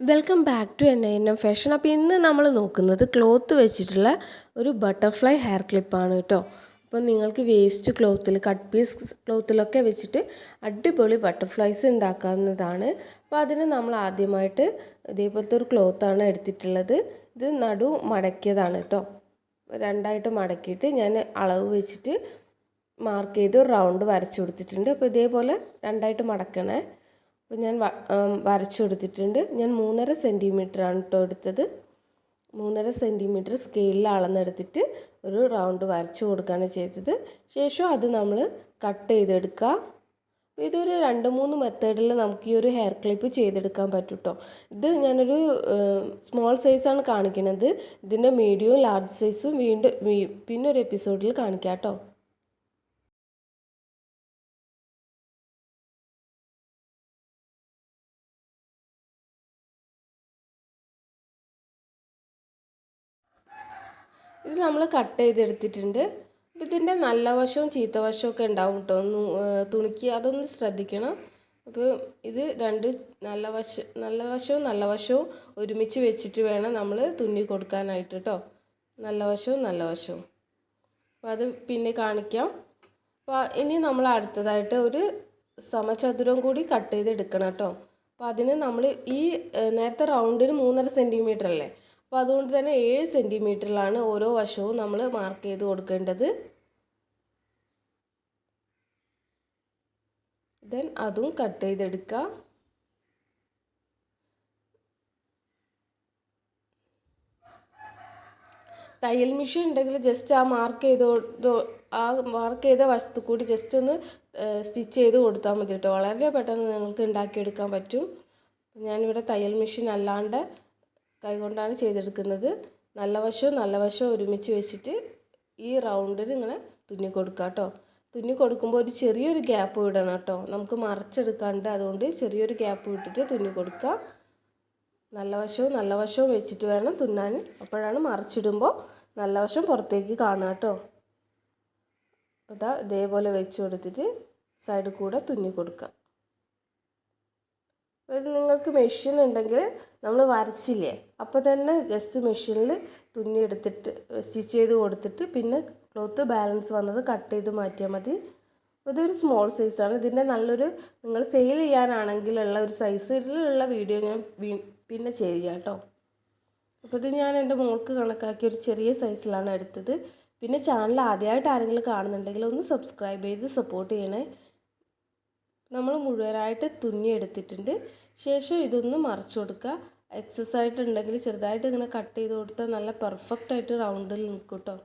Welcome back to N N M fashion അപ്പോൾ ഇന്ന് നമ്മൾ നോക്കുന്നത് ക്ലോത്ത് വെച്ചിട്ടുള്ള ഒരു ബട്ടർഫ്ലൈ ഹെയർ ക്ലിപ്പാണ് കേട്ടോ. അപ്പോൾ നിങ്ങൾക്ക് വേസ്റ്റ് ക്ലോത്തിൽ കട്ട് പീസ് ക്ലോത്തിലൊക്കെ വെച്ചിട്ട് അടിപൊളി ബട്ടർഫ്ലൈസ് ഉണ്ടാക്കാവുന്നതാണ്. അപ്പോൾ അതിന് നമ്മൾ ആദ്യമായിട്ട് ഇതേപോലത്തെ ഒരു ക്ലോത്താണ് എടുത്തിട്ടുള്ളത്. ഇത് നടു മടക്കിയതാണ് കേട്ടോ. രണ്ടായിട്ട് മടക്കിയിട്ട് ഞാൻ അളവ് വെച്ചിട്ട് മാർക്ക് ചെയ്ത് റൗണ്ട് വരച്ചു കൊടുത്തിട്ടുണ്ട്. അപ്പോൾ ഇതേപോലെ രണ്ടായിട്ട് മടക്കണേ. അപ്പോൾ ഞാൻ വരച്ചു കൊടുത്തിട്ടുണ്ട്. ഞാൻ മൂന്നര സെന്റിമീറ്ററാണ് കേട്ടോ എടുത്തത്. മൂന്നര സെന്റിമീറ്റർ സ്കെയിലിൽ അളന്നെടുത്തിട്ട് ഒരു റൗണ്ട് വരച്ചു കൊടുക്കുകയാണ് ചെയ്തത്. ശേഷം അത് നമ്മൾ കട്ട് ചെയ്തെടുക്കുക ഇതൊരു രണ്ട് മൂന്ന് മെത്തേഡിൽ നമുക്ക് ഈ ഒരു ഹെയർ ക്ലിപ്പ് ചെയ്തെടുക്കാൻ പറ്റും കേട്ടോ ഇത് ഞാനൊരു സ്മോൾ സൈസാണ് കാണിക്കുന്നത് ഇതിന്റെ മീഡിയവും ലാർജ് സൈസും വീണ്ടും പിന്നെ ഒരു എപ്പിസോഡിൽ കാണിക്കാം കേട്ടോ ഇത് നമ്മൾ കട്ട് ചെയ്തെടുത്തിട്ടുണ്ട് അപ്പോൾ ഇതിന്റെ നല്ല വശവും ചീത്ത വശവും ഒക്കെ ഉണ്ടാവും കേട്ടോ ഒന്ന് തുണിക്ക് അതൊന്ന് ശ്രദ്ധിക്കണം. അപ്പോൾ ഇത് രണ്ട് നല്ല വശ നല്ല വശവും നല്ല വശവും ഒരുമിച്ച് വെച്ചിട്ട് വേണം നമ്മൾ തുന്നി കൊടുക്കാനായിട്ട് കേട്ടോ നല്ല വശവും നല്ല വശവും അപ്പോൾ അത് പിന്നെ കാണിക്കാം. അപ്പോൾ ഇനി നമ്മൾ അടുത്തതായിട്ട് ഒരു സമചതുരം കൂടി കട്ട് ചെയ്തെടുക്കണം കേട്ടോ അപ്പോൾ അതിന് നമ്മൾ ഈ നേരത്തെ റൗണ്ടിന് മൂന്നര സെന്റിമീറ്റർ അല്ലേ അപ്പോൾ അതുകൊണ്ട് തന്നെ ഏഴ് സെന്റിമീറ്ററിലാണ് ഓരോ വശവും നമ്മൾ മാർക്ക് ചെയ്ത് കൊടുക്കേണ്ടത്. ദെൻ അതും കട്ട് ചെയ്തെടുക്കുക തയ്യൽ മെഷീൻ ഉണ്ടെങ്കിൽ ജസ്റ്റ് ആ മാർക്ക് ചെയ്തോ ആ മാർക്ക് ചെയ്ത വശത്തു കൂടി ജസ്റ്റ് ഒന്ന് സ്റ്റിച്ച് ചെയ്ത് കൊടുത്താൽ മതി കേട്ടോ. വളരെ പെട്ടെന്ന് നിങ്ങൾക്ക് ഉണ്ടാക്കിയെടുക്കാൻ പറ്റും. ഞാനിവിടെ തയ്യൽ മെഷീൻ അല്ലാണ്ട് കൈകൊണ്ടാണ് ചെയ്തെടുക്കുന്നത്. നല്ല വശവും നല്ല വശവും ഒരുമിച്ച് വെച്ചിട്ട് ഈ റൗണ്ടിൽ ഇങ്ങനെ തുന്നി കൊടുക്കുക കേട്ടോ തുന്നി കൊടുക്കുമ്പോൾ ഒരു ചെറിയൊരു ഗ്യാപ്പ് വിടണം കേട്ടോ നമുക്ക് മറച്ചെടുക്കാണ്ട് അതുകൊണ്ട് ചെറിയൊരു ഗ്യാപ്പ് വിട്ടിട്ട് തുന്നി കൊടുക്കുക നല്ല വശവും നല്ല വശവും വെച്ചിട്ട് വേണം തുന്നാൻ. അപ്പോഴാണ് മറിച്ചിടുമ്പോൾ നല്ല വശം പുറത്തേക്ക് കാണുക കേട്ടോ അപ്പോൾ ഇതാ ഇതേപോലെ വെച്ച് കൊടുത്തിട്ട് സൈഡിൽ കൂടെ തുന്നി കൊടുക്കുക നിങ്ങൾക്ക് മെഷീൻ ഉണ്ടെങ്കിൽ നമ്മൾ വരച്ചില്ലേ? അപ്പോൾ തന്നെ ജസ്റ്റ് മെഷീനിൽ തുന്നി എടുത്തിട്ട് സ്റ്റിച്ച് ചെയ്ത് കൊടുത്തിട്ട് പിന്നെ ക്ലോത്ത് ബാലൻസ് വന്നത് കട്ട് ചെയ്ത് മാറ്റിയാൽ മതി. ഇതൊരു സ്മോൾ സൈസാണ് ഇതിന്റെ നല്ലൊരു നിങ്ങൾ സെയിൽ ചെയ്യാനാണെങ്കിലുള്ള ഒരു സൈസിലുള്ള വീഡിയോ ഞാൻ പിന്നെ ചെയ്യുക കേട്ടോ. അപ്പോൾ ഇത് ഞാൻ എന്റെ മോൾക്ക് കണക്കാക്കി ഒരു ചെറിയ സൈസിലാണ് എടുത്തത്. പിന്നെ ചാനൽ ആദ്യമായിട്ട് ആരെങ്കിലും കാണുന്നുണ്ടെങ്കിൽ ഒന്ന് സബ്സ്ക്രൈബ് ചെയ്ത് സപ്പോർട്ട് ചെയ്യണേ. നമ്മൾ മുഴുവനായിട്ട് തുന്നി എടുത്തിട്ടുണ്ട്. ശേഷം ഇതൊന്ന് മറച്ചു കൊടുക്കുക. എക്സസ് ആയിട്ടുണ്ടെങ്കിൽ ചെറുതായിട്ട് ഇങ്ങനെ കട്ട് ചെയ്ത് കൊടുത്താൽ നല്ല പെർഫെക്റ്റ് ആയിട്ട് റൗണ്ടിൽ നിൽക്കും കേട്ടോ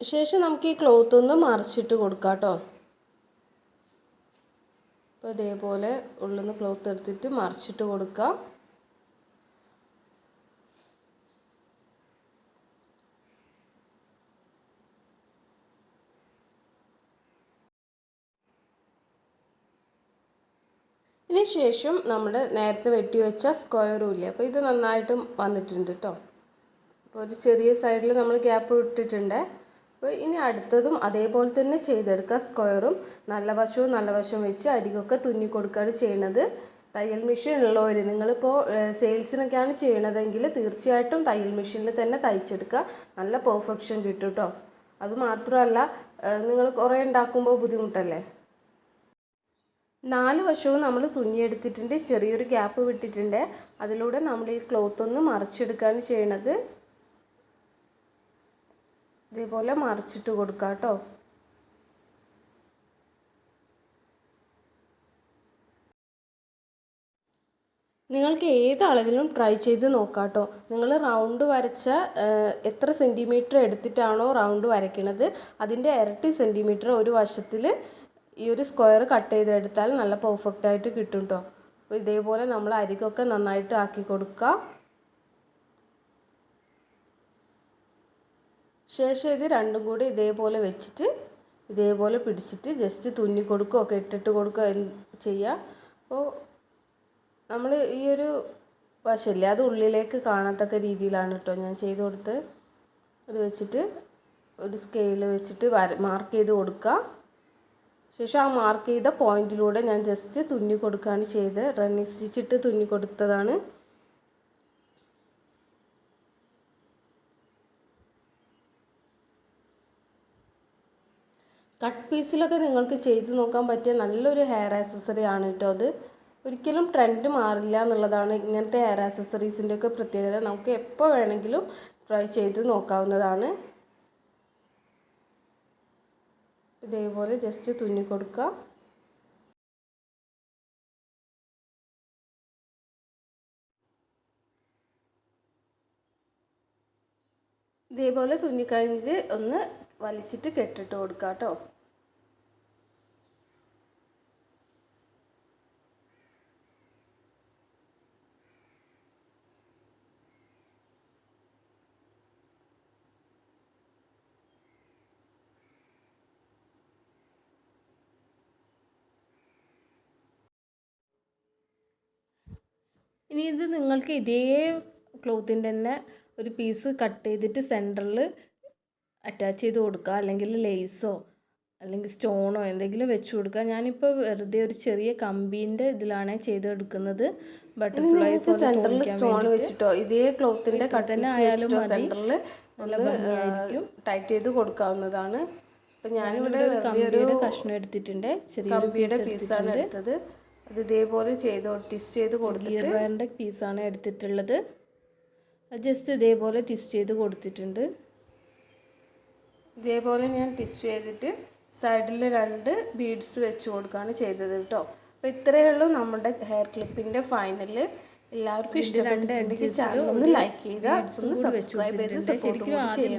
ശേഷം നമുക്ക് ഈ ക്ലോത്ത് ഒന്ന് മറിച്ചിട്ട് കൊടുക്കാം കേട്ടോ അപ്പോൾ ഇതേപോലെ ഉള്ളിൽ നിന്ന് ക്ലോത്ത് എടുത്തിട്ട് മറിച്ചിട്ട് കൊടുക്കുക ഇതിന് ശേഷം നമ്മൾ നേരത്തെ വെട്ടി വെച്ച സ്ക്വയറും ഇല്ല? അപ്പോൾ ഇത് നന്നായിട്ട് വന്നിട്ടുണ്ട് കേട്ടോ അപ്പോൾ ഒരു ചെറിയ സൈഡിൽ നമ്മൾ ഗ്യാപ്പ് ഇട്ടിട്ടുണ്ട്. അപ്പോൾ ഇനി അടുത്തതും അതേപോലെ തന്നെ ചെയ്തെടുക്കുക സ്ക്വയറും നല്ല വശവും നല്ല വശവും വെച്ച് അരികൊക്കെ തുന്നി കൊടുക്കുകയാണ് ചെയ്യണത്. തയ്യൽ മെഷീൻ ഉള്ളവർ നിങ്ങളിപ്പോൾ സെയിൽസിനൊക്കെയാണ് ചെയ്യണതെങ്കിൽ തീർച്ചയായിട്ടും തയ്യൽ മെഷീനിൽ തന്നെ തയ്ച്ചെടുക്കുക. നല്ല പെർഫെക്ഷൻ കിട്ടും കേട്ടോ അതുമാത്രമല്ല നിങ്ങൾ കുറേ ഉണ്ടാക്കുമ്പോൾ ബുദ്ധിമുട്ടല്ലേ? നാല് വശവും നമ്മൾ തുന്നിയെടുത്തിട്ടുണ്ട് ചെറിയൊരു ഗ്യാപ്പ് വിട്ടിട്ടുണ്ട്. അതിലൂടെ നമ്മൾ ഈ ക്ലോത്ത് ഒന്ന് മറിച്ചെടുക്കുകയാണ് ചെയ്യണത്. ഇതേപോലെ മറിച്ചിട്ട് കൊടുക്കാം കേട്ടോ. നിങ്ങൾക്ക് ഏത് അളവിലും ട്രൈ ചെയ്ത് നോക്കാം കേട്ടോ. നിങ്ങൾ റൗണ്ട് വരച്ച എത്ര സെന്റിമീറ്റർ എടുത്തിട്ടാണോ റൗണ്ട് വരയ്ക്കണത്? അതിന്റെ ഇരട്ടി സെന്റിമീറ്റർ ഒരു വശത്തിൽ ഈ ഒരു സ്ക്വയർ കട്ട് ചെയ്തെടുത്താൽ നല്ല പെർഫെക്റ്റ് ആയിട്ട് കിട്ടും കേട്ടോ അപ്പോൾ ഇതേപോലെ നമ്മൾ അരികൊക്കെ നന്നായിട്ട് ആക്കി കൊടുക്കുക ശേഷം ഇത് രണ്ടും കൂടി ഇതേപോലെ വെച്ചിട്ട് ഇതേപോലെ പിടിച്ചിട്ട് ജസ്റ്റ് തുന്നി കൊടുക്കുകയോ ഇട്ടിട്ട് കൊടുക്കുക ചെയ്യുക അപ്പോൾ നമ്മൾ ഈ ഒരു വശമില്ലേ അത് ഉള്ളിലേക്ക് കാണത്തക്ക രീതിയിലാണ് കേട്ടോ ഞാൻ ചെയ്ത് കൊടുത്ത്. അത് വെച്ചിട്ട് ഒരു സ്കെയിൽ വെച്ചിട്ട് വര മാർക്ക് ചെയ്ത് കൊടുക്കുക ശേഷം ആ മാർക്ക് ചെയ്ത പോയിന്റിലൂടെ ഞാൻ ജസ്റ്റ് തുന്നി കൊടുക്കുകയാണ് ചെയ്ത് റണ്ണിങ് സ്റ്റിച്ചിട്ട് തുന്നി കൊടുത്തതാണ് കട്ട് പീസിലൊക്കെ നിങ്ങൾക്ക് ചെയ്തു നോക്കാൻ പറ്റിയ നല്ലൊരു ഹെയർ ആക്സസറി ആണ് കേട്ടോ അത്. ഒരിക്കലും ട്രെൻഡ് മാറില്ല എന്നുള്ളതാണ് ഇങ്ങനത്തെ ഹെയർ ആക്സസറീസിന്റെയൊക്കെ പ്രത്യേകത. നമുക്ക് എപ്പോൾ വേണമെങ്കിലും ട്രൈ ചെയ്ത് നോക്കാവുന്നതാണ്. ഇതേപോലെ ജസ്റ്റ് തുന്നി കൊടുക്കുക ഇതേപോലെ തുന്നിക്കഴിഞ്ഞ് ഒന്ന് വലിച്ചിട്ട് കെട്ടിട്ട് കൊടുക്കുക കേട്ടോ ഇനി ഇത് നിങ്ങൾക്ക് ഇതേ ക്ലോത്തിന്റെ തന്നെ ഒരു പീസ് കട്ട് ചെയ്തിട്ട് സെന്ററിൽ അറ്റാച്ച് ചെയ്ത് കൊടുക്കുക. അല്ലെങ്കിൽ ലേസോ അല്ലെങ്കിൽ സ്റ്റോണോ എന്തെങ്കിലും വെച്ച് കൊടുക്കുക. ഞാനിപ്പോൾ വെറുതെ ഒരു ചെറിയ കമ്പീന്റെ ഇതിലാണ് ചെയ്തെടുക്കുന്നത്. ബട്ടർഫ്ലൈ സെന്ററിൽ സ്റ്റോൺ വെച്ചിട്ടോ ഇതേ ക്ലോത്തിന്റെ കട്ട് തന്നെ ആയാലും സെന്ററിൽ നല്ല ഭംഗിയായിരിക്കും. ടൈറ്റ് ചെയ്ത് കൊടുക്കാവുന്നതാണ്. അപ്പം ഞാനിവിടെ കമ്പിയുടെ കഷ്ണം എടുത്തിട്ടുണ്ട്. ചെറിയ കമ്പിയുടെ പീസാണ് എടുത്തത്. അത് ഇതേപോലെ ചെയ്ത് ട്വിസ്റ്റ് ചെയ്ത് കൊടുത്തിട്ട്? വയറിന്റെ പീസാണ് എടുത്തിട്ടുള്ളത്. ജസ്റ്റ് ഇതേപോലെ ട്വിസ്റ്റ് ചെയ്ത് കൊടുത്തിട്ടുണ്ട്. ഇതേപോലെ ഞാൻ ട്വിസ്റ്റ് ചെയ്തിട്ട് സൈഡിൽ രണ്ട് ബീഡ്സ് വെച്ച് കൊടുക്കുകയാണ് ചെയ്തത് കേട്ടോ അപ്പോൾ ഇത്രയേ ഉള്ളൂ നമ്മുടെ ഹെയർ ക്ലിപ്പിന്റെ ഫൈനൽ എല്ലാവർക്കും ഇഷ്ടപ്പെട്ടിട്ടുണ്ടെങ്കിൽ ചാനൽ ഒന്ന് ലൈക്ക് ചെയ്യുക ഒന്ന് സബ്സ്ക്രൈബ് ചെയ്ത് ശരിക്കും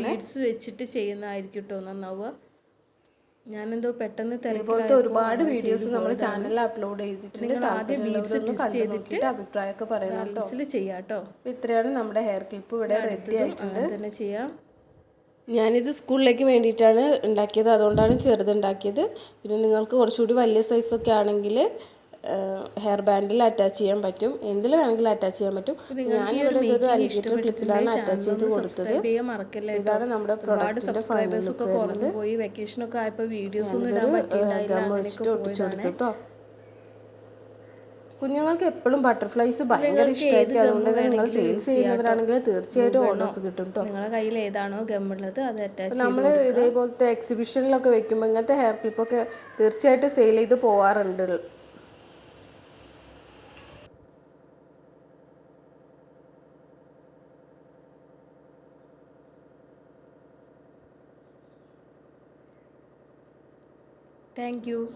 ബീഡ്സ് വെച്ചിട്ട് ചെയ്യുന്നതായിരിക്കും കേട്ടോ നന്നാവുക. ഞാനെന്തോ പെട്ടെന്ന് ഇതുപോലത്തെ ഒരുപാട് വീഡിയോസ് നമ്മൾ ചാനലിൽ അപ്ലോഡ് ചെയ്തിട്ടുണ്ട്. ആദ്യം ബീഡ്സ് ചെയ്തിട്ട് അഭിപ്രായമൊക്കെ പറയണം ബീഡ്സിൽ ചെയ്യാം കേട്ടോ ഇത്രയാണ് നമ്മുടെ ഹെയർ ക്ലിപ്പ് ഇവിടെ റെഡി ആയിട്ടുണ്ട്. തന്നെ ചെയ്യാം. ഞാനിത് സ്കൂളിലേക്ക് വേണ്ടിയിട്ടാണ് ഉണ്ടാക്കിയത്. അതുകൊണ്ടാണ് ചെറുതുണ്ടാക്കിയത് പിന്നെ നിങ്ങൾക്ക് കുറച്ചുകൂടി വലിയ സൈസൊക്കെ ആണെങ്കിൽ ഹെയർ ബാൻഡിൽ അറ്റാച്ച് ചെയ്യാൻ പറ്റും. എന്തിൽ വേണമെങ്കിലും അറ്റാച്ച് ചെയ്യാൻ പറ്റും. ഞാനിവിടെ ഇതൊരു അലിഗേറ്റർ ക്ലിപ്പിലാണ് അറ്റാച്ച് ചെയ്ത് കൊടുത്തത്. ഇതാണ് നമ്മുടെ പ്രൊഡക്റ്റിന്റെ ഫൈനൽ ഗം വെച്ചിട്ട് ഒട്ടിച്ചു കൊടുത്തുട്ടോ കുഞ്ഞുങ്ങൾക്ക് എപ്പോഴും ബട്ടർഫ്ലൈസ് ഭയങ്കര ഇഷ്ടമായിരിക്കും അതുകൊണ്ട് തന്നെ നിങ്ങൾ സെയിൽസ് ചെയ്യുന്നവരാണെങ്കിൽ തീർച്ചയായിട്ടും ഓണേഴ്സ് കിട്ടും കേട്ടോ നിങ്ങളുടെ കയ്യിൽ ഏതാണോ ഗമ്മുള്ളത് അത് അറ്റാച്ച് നമ്മൾ ഇതേപോലത്തെ എക്സിബിഷനിലൊക്കെ വെക്കുമ്പോൾ ഇങ്ങനത്തെ ഹെയർ ക്ലിപ്പൊക്കെ തീർച്ചയായിട്ടും സെയിൽ ചെയ്ത് പോവാറുണ്ട്. Thank you.